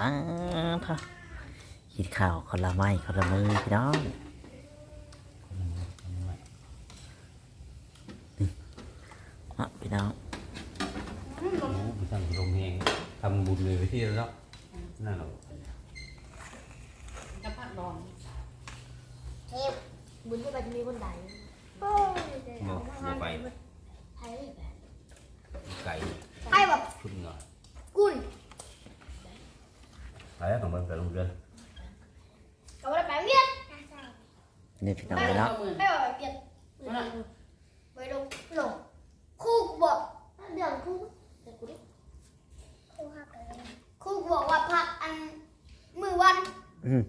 ป้าเถอะกินข้าวคนละไม้คนละมือพี่น้องเนาะพี่น้องโอ้ไปทำโรงแรมทำบุญเลยไปที่แล้วนั่นหรอกจะพักดองเฮ้ยบุญที่มันจะมีคนใดโอ้ยเดี๋ยวไปให้แบบไก่ ให้แบบ ชุดหน่อย กุน ไปแล้วต้องไปไปโรงเรียนกับอะไรแบบเนี้ยนี่พี่น้องไม่พี่น้องไม่แบบเปลี่ยนไปลงลงคู่บอกเดี๋ยวคู่เดี๋ยวกูดิคู่หักคู่บอกว่าพักอันมือวันอืม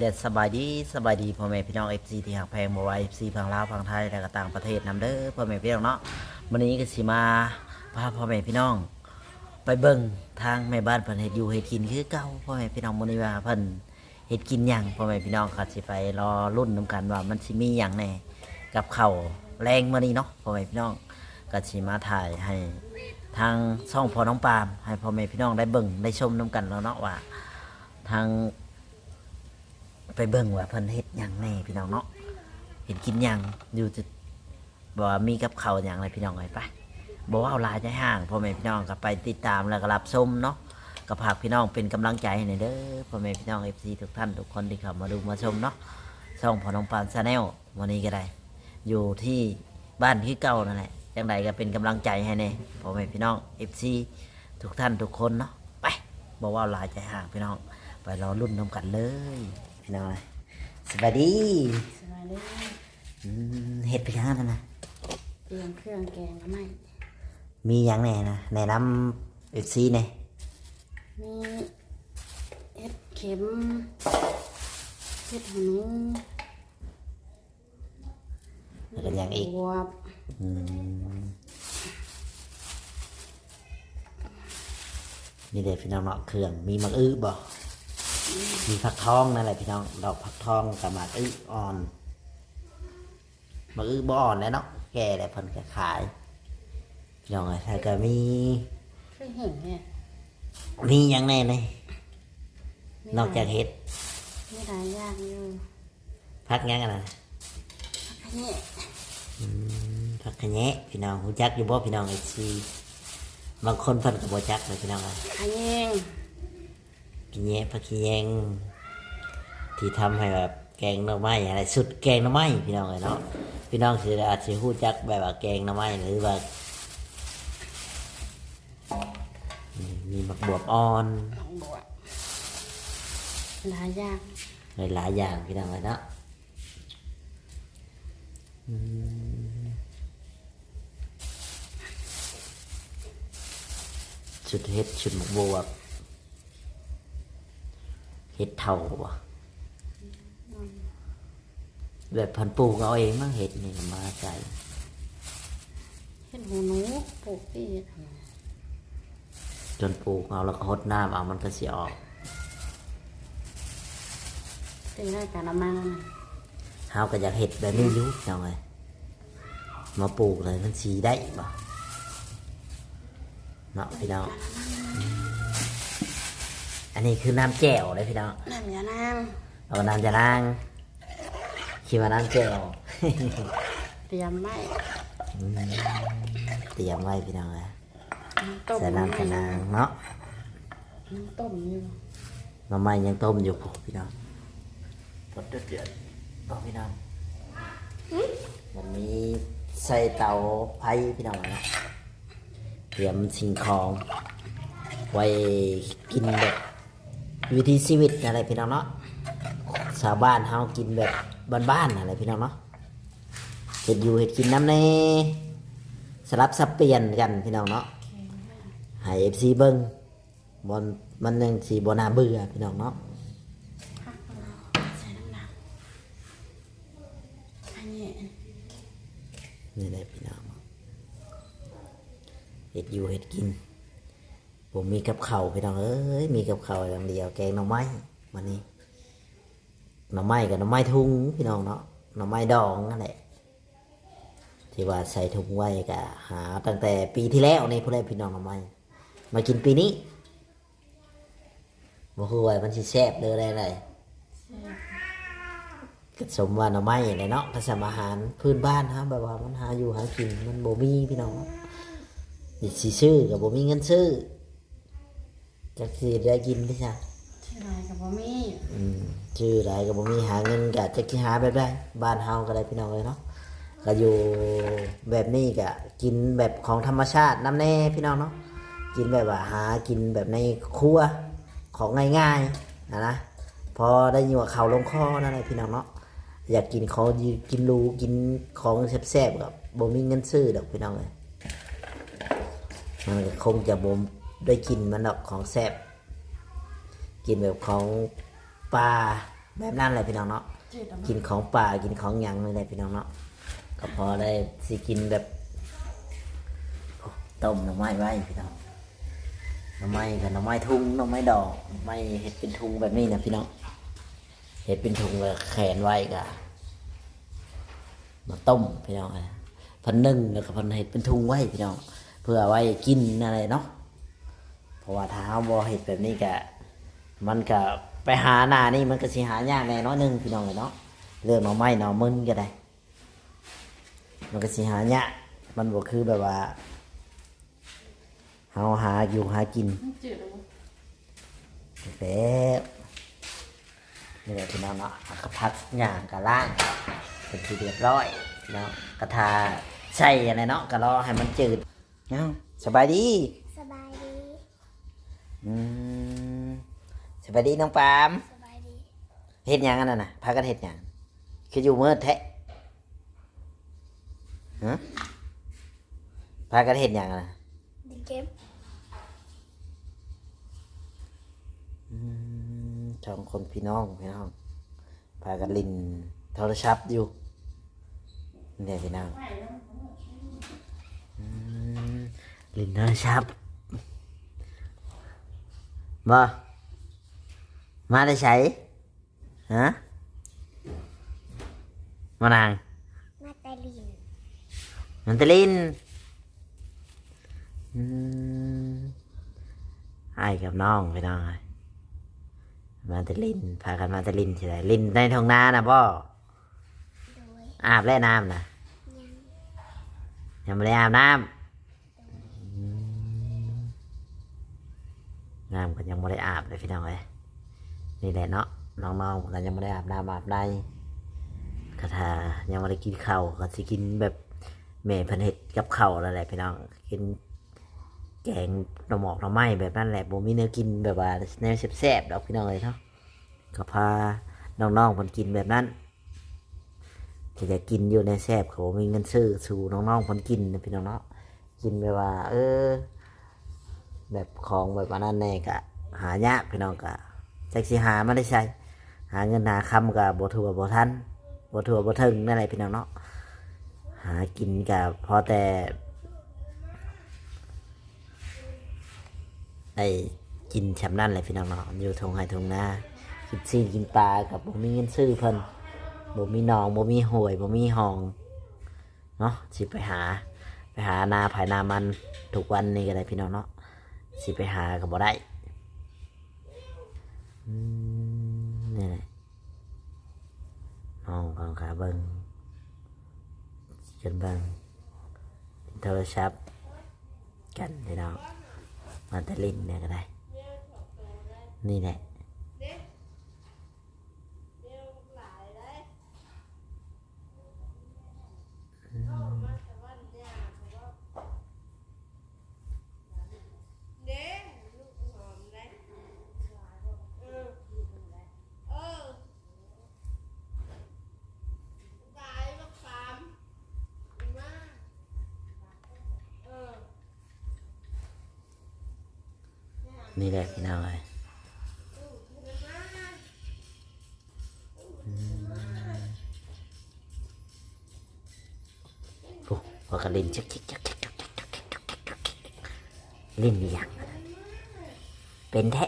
สวัสดีเด็ดสบายดีสบายดีพ่อแม่พี่น้องเอฟซีที่หักแพงบ่ไหวเอฟซีพังลาวพังไทยและก็ต่างประเทศนำเด้อพ่อแม่พี่น้องเนาะวันนี้ก็สิมาพาพ่อแม่พี่น้อง ไปเบิ่งทางแม่บ้านเพิ่นเฮ็ดอยู่เฮ็ดกินคือเก่าพ่อแม่พี่น้องมื้อนี้ว่าเพิ่นเฮ็ดกินหยังพ่อแม่พี่น้องก็สิไปรอรุ่นนํกันว่ามันสิมีหยังแน่กับข้าวแรงมื้อนี้เนาะพ่อแม่พี่น้องก็สิมาถ่ายให้ทางช่องพ่อน้องปาล์มให้พ่อแม่พี่น้องได้เบิ่งได้ชมนํกันแล้วเนาะว่าทาง ไปเบิ่งว่าเพิ่นเฮ็ดหยังแน่พี่น้องเนาะเห็นกินหยังอยู่จะบอกว่ามีกับข้าวหยังอะไรพี่น้องไงไปบอกว่าเอาลายใจห่างพ่อแม่พี่น้องก็ไปติดตามแล้วก็รับชมเนาะก็ฝากพี่น้องเป็นกำลังใจให้หน่อยเด้อพ่อแม่พี่น้อง FC ทุกท่านทุกคนที่เข้ามาดูมาชมเนาะช่องพ่อน้องปานชาแนลวันนี้ก็ได้ อยู่ที่บ้านที่เก่านั่นแหละจังใดก็เป็นกำลังใจให้แน่พ่อแม่พี่น้อง FC ทุกท่านทุกคนเนาะไปบอกว่าเอาลายใจห่างพี่น้อง ไปรอรุ่นน้ำกันเลย พี่น้องเลยสวัสดีสบายดีอืมเห็ดไปยังนั่นนะเตรียมเครื่องแกงแล้วไหมมีหยังแน่นะแนะนำเอ็กซีเนี่ยมีเห็ดเข็มเห็ดหูหนูแล้วก็หยังอีกบวบอืมนี่เด็ดพี่น้องเนาะเครื่องมีมักอื้อบ่ มีผักทองนั่นแหละพี่น้อง ดอกผักทองกับมักอื้ออ่อนมักอื้อบ่อ่อนแล้วเนาะ แก่แล้วเพิ่นก็ขาย พี่น้องเอ้ยแล้วก็มีเครื่องเห็นเนี่ยมีหยังแน่เลยนอกจากเห็ดไม่หลายอย่างอยู่พักหยังกันนะอันนี้อืมผักขะแยะพี่น้องหูจักอยู่บ่พี่น้องไอซีบางคนเพิ่นก็บ่จักเลยพี่น้องอะ อันนี้ กินแยะผักขี้แยง ที่ทำให้แบบแกงหน่อไม้อะไรสุดแกงหน่อไม้พี่น้องเลยเนาะพี่น้องสิอาจสิฮู้จักแบบว่าแกงหน่อไม้หรือว่าอืมมีมักบวบอ่อนดอกบวบหลายอย่างหลายๆอย่างพี่น้องเลยเนาะอืมชุดเฮ็ดชุดหมกบวบ เฮ็ดเท่าบ่แบบพันปลูกเอาเองมั้งเห็ดนี่มาใส่เห็ดหูหนูปลูกที่จนปลูกเอาแล้วก็หดน้ำเอามันก็สิออกตีได้แต่ละมังเฮาก็อยากเห็ดแบบนี้อยู่จังไงมาปลูกเลยมันสีได้บ่เนาะพี่น้อง อืมอันนี้คือน้ำแจ่วเลยพี่น้องน้ำยานางเอาน้ำจะล้างคิดว่าน้ำแจ่ว เตรียมไว้อืมเตรียมไว้พี่น้องเลยน้ำต้มใส่น้ำกระนางเนาะน้ำต้มอยู่หน้ำไม้ยังต้มอยู่พี่น้องกดเดือดเดือดๆต่อพี่น้องมันมีใส่เตาไผ่พี่น้องนะเตรียมสิ่งของไว้กินแบบ วิถีชีวิตอะไรพี่น้องเนาะชาวบ้านเฮากินแบบบ้านๆอะไรพี่น้องเนาะเห็ดอยู่เห็ดกินน้ำในสลับสับเปลี่ยนกันพี่น้องเนาะให้เอฟซีเบิ้งบอลมันยังสีบนาเบื่อพี่น้องเนาะผักเราใส่น้ำหนักอันนี้นี่แหละพี่น้องเห็ดอยู่เห็ดกิน ผมมีกับเขาพี่น้องเอ้ยมีกับเขาอย่างเดียวแกงหน่อไม้วันนี้หน่อไม้กับหน่อไม้ทุ่งพี่น้องเนาะหน่อไม้ดองนั่นแหละที่ว่าใส่ถุงไว้กะหา ตั้งแต่ปีที่แล้วนี่ผู้ใดพี่น้องหน่อไม้มากินปีนี้บ่ฮู้ว่ามันสิแซ่บเด้อได้ไรแซ่บก็สมว่าหน่อไม้เลยเนาะก็สมอาหารพื้นบ้านฮะแบบว่ามันหาอยู่หากินมันบ่มีพี่น้องสิสิซื้อกับบ่มีเงินซื้อ จักสิได้กินพี่จ้ะชื่ออะไรกับบ่มีอืมชื่ออะไรก็บ่มีหาเงินก็จักสิหาแบบใดบ้านเฮาก็ได้พี่น้องเลยเนาะก็อยู่แบบนี้ก็กินแบบของธรรมชาติน้ำแน่พี่น้องเนาะกินแบบว่าหากินแบบในครัวของง่ายๆนะนะพอได้ยินว่าเขาวลงคอนั่นแหละพี่น้องเนาะอยากกินของดีกินหรูกินของแซ่บๆกับบ่มีเงินซื้อดอกพี่น้องเลย มันก็คงจะบ่ ได้กินมันดอกของแซ่บกินแบบของป่าแบบนั้นแหละพี่น้องเนาะชื่อดำกินของป่ากินของหยังนี่แหละพี่น้องเนาะก็พอได้สิกินแบบต้มหน่อไม้ไว้พี่น้องหน่อไม้กับหน่อไม้ทุ่งหน่อไม้ดอกหน่อไม้เห็ดเป็นทุงแบบนี้นะพี่น้องเห็ดเป็นทุงแล้วแขวนไว้กะมาต้มพี่น้องเลยพันนึ่งแล้วก็พันเห็ดเป็นทุงไว้พี่น้องเพื่อไว้กินอะไรเนาะเพ ราะว่าถ้าเอาบ่เห็ดแบบนี้กะมันก็ไปหาหน้านี่มันก็สิหายากแน่น้อยหนึงพี่น้องเลยเนาะเรื่องหน่อไม้หน่อมึนก็ได้ มันก็สิหายากมันบ่คือแบบว่าเฮาหาอยู่หากินชื่อดำแล้วนี่แหละพี่น้องเนาะกระพักย่างกระล่างเป็นที่เรียบร้อยพี่น้องกระทาใส่อะไรเนาะกระรอให้มันจืดเนาะสบายดี อืมสบายดีน้องปามสบายดีเฮ็ดหยังอันนั้นน่ะพากันเฮ็ดหยังคืออยู่เมื่อแท้ฮะพากันเฮ็ดหยังอะน่ะดีเกมอืมสองคนพี่น้องพี่น้องพากันลินโทรศัพท์อยู่นี่พี่น้องอืมลินโทรศัพท์ มามาได้ใช้ฮะมานาง มาตาลินมันตะลินอืมไอ้กับน้องไปน้องเลยมาตะลินพากันมาตะลินใช่ไหมลินในท้องนานะพ่อโดยอาบแล่น้ำนะยังยังไม่ได้อาบน้ำ น้ำก็ยังไม่ได้อาบเลยพี่น้องเลยนี่แหละเนาะน้องๆกันยังไม่ได้อาบน้ำอาบในกระทายังไม่ได้กินข้าวก็สิกินแบบแม่เพันเห็ดกับข้าวแล้วแหละพี่น้องกินแกงหน่อหมอกหน่อไม้แบบนั้นแหละบ่มีเนื้อกินแบบว่าแนวแซ่บๆดอกพี่น้องเลยเนาะก็พาน้องๆคนกินแบบนั้นที่จะกินอยู่ในแซ่บเขามีเงินซื้อสู่น้องๆคนกินนะพี่น้องเนาะกินแบบว่า เออ แบบของแบบว่านั้นแน่กะ หายากพี่น้องกะจักสิหาไม่ได้ใช้หาเงินหาคำกับบ่ถือว่าบ่ทันบ่ถือว่าบ่ถึงนั่นแหละพี่น้องเนาะหากินกับพอแต่ได้กินแชำนั่นเลยพี่น้องเนาะอยู่ทงไห้ทงนากินซีนกินปลากับบ่มีเงินซื้อเพิ่นบ่มีหนองบ่มีหวยบ่มีห้องเนาะสิไปหา ไปหานาภายนามันทุกวันนี่ก็ได้พี่น้องเนาะ สิไปหากับ่ได้นี่แหละน้องกังขาเบิงจนเบิงโทรศัพท์กันพี่น้องมาแต่ลินเนี่ยก็ได้ นี่แหละ นี่แหละพี่น้องเลยอืมพอกระลินชิกชิกชิกชิกชิกชิกชิกชิกชิกชิกลิ้นอีหยังเป็นแท้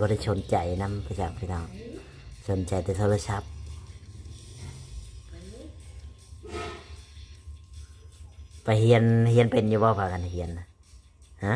บริชนใจนำพี่จักษ์พี่น้องสนใจแต่โทรศัพท์ ไปเฮียนเฮียนเป็นอยู่บ่พากันเฮียนน่ะฮะ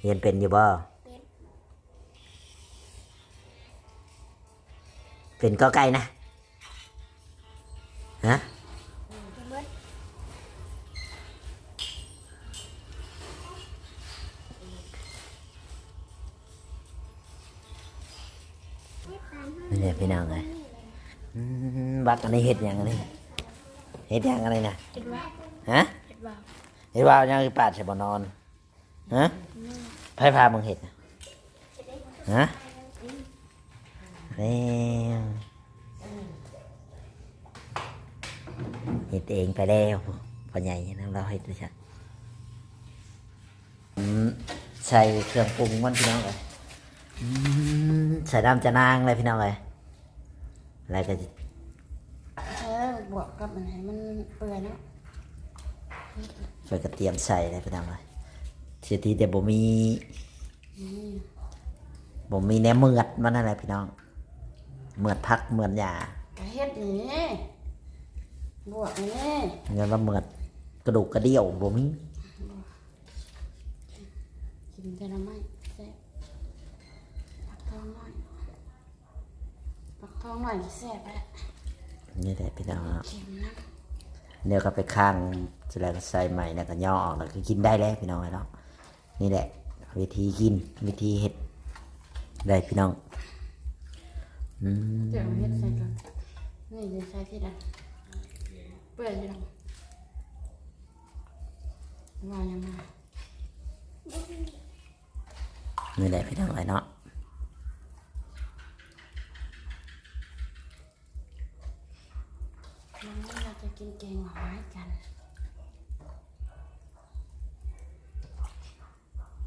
เฮียนเป็นอยู่บ่เป็นก็ไก่นะฮะนี่แหละพี่น้องเลยอืมบักอันนี้เห็ดหยังนี้ เห็ดหยังอะไรนะเห็ดว่าฮะเห็ดว่าเห็ดว่ายังคือปาดใส่บ่นอนฮะไพ่พามึงเห็ดน่ะฮะแล้วเห็ดเองไปแล้วพ่อใหญ่นะเราเห็ดด้วยใช่อืมใส่เครื่องปรุงมันพี่น้องเลยอืมใส่ดำจะนางเลยพี่น้องเลยอะไรก็จะเออบวกกับมันให้มันเปื่อยเนาะใส่กระเทียมใส่เลยพี่น้องเลยเสียทีแต่บ่มีนี่บ่มีแหนมเมือดมันอะไรพี่น้อง เมือดพักเมือดหยากระเฮ็ดนี่บวกนี่เงินว่าเมือดกระดูกกระเดี่ยวบ่มีกินแต่ละไม้แซ่บปักทองหน่อยปักทองหน่อยแซ่บแล้ว นี่แหละพี่น้องเนาะเค็มนะเดี๋ยวก็ไปข้างเสร็จแล้วก็ใส่ใหม่แล้วก็ย่อออกแล้วก็กินได้แล้วพี่น้องเนาะนี่แหละ วิธีกินวิธีเฮ็ดได้พี่น้องอืมเดี๋ยวเอาเฮ็ดใส่ก่อนนี่จะใส่ที่ดันเปื่อยอยู่ดังว่ายังไงนี่แหละพี่น้องเนาะ วันนี้เราจะกินแกงหน่อไม้กัน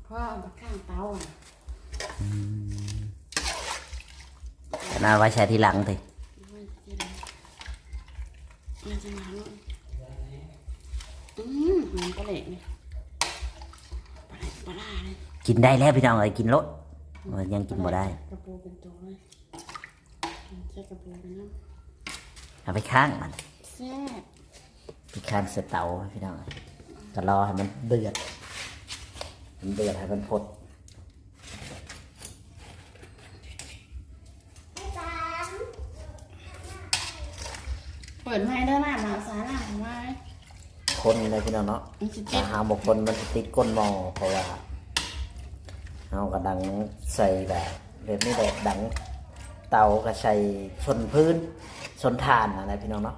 เพราะเอาไปข้างเตาอะแต่น่าไว้ใช้ทีหลังสิมันจะได้มันจะมาเนาะอืมหอมปลาเล็กเนี่ยปลาเล็กปลาล่าเลยกินได้แล้วพี่น้องเอ้ยกินรสมันยังกินบ่ได้ กระปูเป็นตัวเลยใช้กระปูเป็นน้ เอาไปข้างมันำแซ่บไปข้างเสเตาพี่น้องก็รอให้มันเดือด มันเดือดให้มันพดเปิดไม้ได้หน้ามาสาหน้าของไม้คนเลยพี่น้องเนาะมันจะถ้าเจ็บหาบุคคลมันจะติดก้นหมอเพราะว่าเอากระดังใส่แบบแบบนี้แบบดังเตาก็ใส่ชนพื้น ชนทานอะไรพี่น้องเนาะ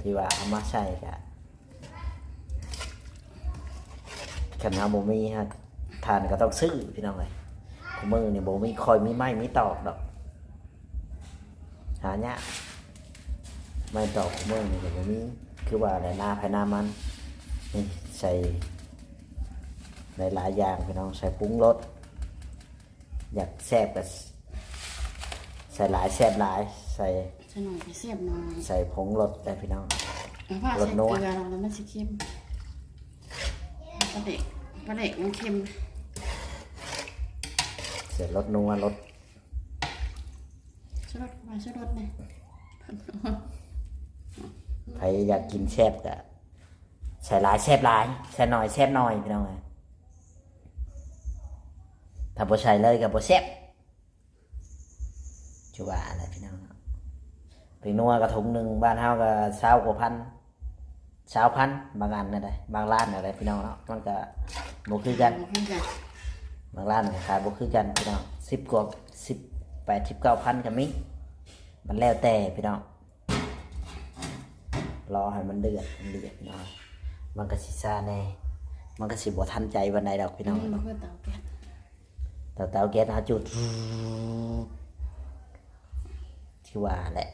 ที่ว่าเอามาใส่กะขันหาโบมีฮะทานก็ต้องซื้อพี่น้องเลยขอมือเนี่ยโบมีคอยมีไม้มีตอกดอก หาเนี้ยไม่ตอกขอมือเนี่ยโบมีคือว่าอะไรหน้าภายหน้ามันนี่ใส่หลายๆอย่างพี่น้องใส่ปรุงรสอยากแซ่บก็ใส่หลายแซ่บหลายใส่ ใส่หน่อยไปเสียบหน่อยใส่ผงรสได้พี่น้องแล้วผ้าใส่เกลือลงแล้วมันจะเค็มปลาเล็กปลาเล็กมันเค็มใส่รสนัวรสช่วยรสมาช่วยรสเนี่ยใครอยากกินแซ่บก็ใส่หลายแซ่บหลายใส่หน่อยแซ่บหน่อยพี่น้องไงถ้าบ่ใส่เลยก็บ่แซ่บชัวาอะไรพี่น้อง เนาะไปนัวกระถุงหนึ่งบ้านเฮาก็เช้ากว่าพันเช้าพันบางอันนั่นได้บางร้านอะไรพี่น้องเนาะมันก็บ่คือกันนี่จ้ะบางร้านก็ขายบ่คือกันพี่น้องสิบกว่าสิบแปดสิบเก้าพันก็มีมันแล้วแต่พี่น้องรอให้มันเดือดมันเดือดพี่น้องมันก็สิซ่าแน่มันก็สิบ่ทันใจวันใดดอกพี่น้องนี่มันก็เตาแก๊สแต่เตาแก๊สหาจุดที่ว่าแหละ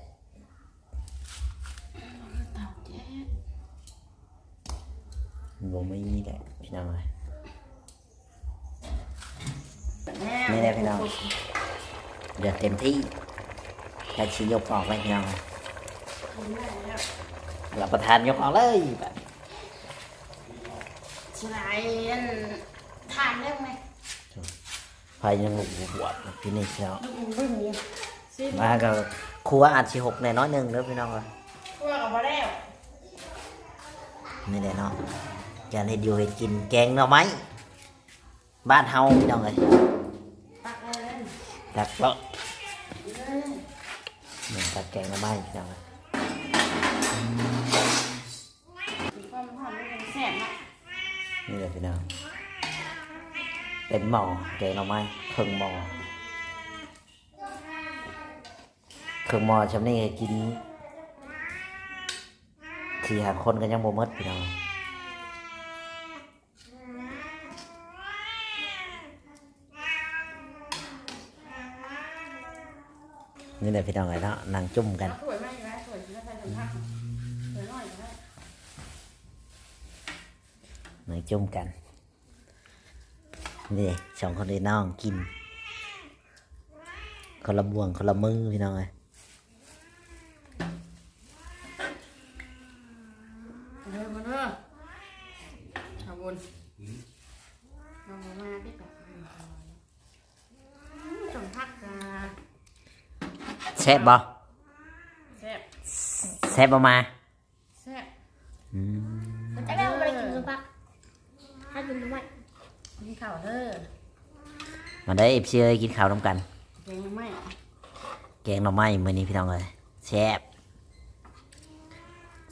บ่มีแหละพี่น้องเอ้ยแล้วนี่แหละพี่น้องเดือดเต็มที่แต่ชียกออกเลยพี่น้องกินได้แล้วรับประทานยกออกเลยแบบสไลด์อันทานได้ไหมไฟยังหลุหัวพี่นี่พี่น้องลูกมึงบึ้งอยู่ซิมมาก็ครัวอาจสิหกแน่น้อยหนึ่งเด้อพี่น้องเอ้ยพวกกับบ่แล้วนี่แหละเนาะ จะเห็ดอยู่เห็ดกินแกงหน่อไม้บ้านเฮาพี่น้องเลยตักเลยเล่นตักเลาะเลยเหมือนตักแกงหน่อไม้พี่น้องเลยมีความหอมมันเป็นแซ่บเนาะนี่แหละพี่น้องเต็มหม้อแกงหน่อไม้ครึ่งหม้อครึ่งหม้อชำนี่กินสี่หาคนก็ยังบ่หมดพี่น้อง นี่แหละพี่น้องไอ้เนาะนั่งจุ่มกันเอาถ้วยมาอยู่แล้วถ้วยแล้วใส่ถุงผ้าถ้วยน้อยอยู่แล้วหน่อยจุ่มกันนี่สองคนไอ้น้องกินคนละบ่วงคนละมือพี่น้องเลย เด้อมาเด้อเอาบุญเอาบุญมาพี่กับจงพักกัน แซ่บบ่แซ่บแซ่บบ่มาแซ่บอืมจะได้ไม่ได้กินหรือเปล่าถ้ากินทำไมกินข้าวเด้อมาได้เอฟซีเลยกินข้าวน้ำกัน แกงไม่แกงหน่อไม้มื้อนี้พี่น้องเลยแซ่บ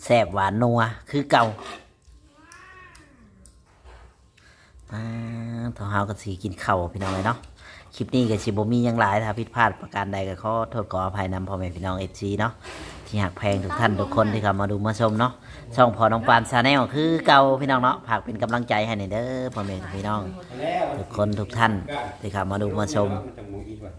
แซ่บหวานนัวคือเก่าอ่าทอเฮาก็สีกินข้าวพี่น้องเลยเนาะ คลิปนี้ก็สิบ่มีหยังหลายถ้าผิดพลาดประการใดก็ขอโทษขออภัยนำพ่อแม่พี่น้องเอชซีเนาะที่หักแพงทุกท่านทุกคนที่เข้ามาดูมาชมเนาะช่องพอน้องปานชาแนลคือเก่าพี่น้องเนาะฝากเป็นกำลังใจให้หน่อยเด้อพ่อแม่พี่น้อง ทุกคนทุกท่านที่เข้ามาดูมาชมจะมุ้ยอีกว่ะ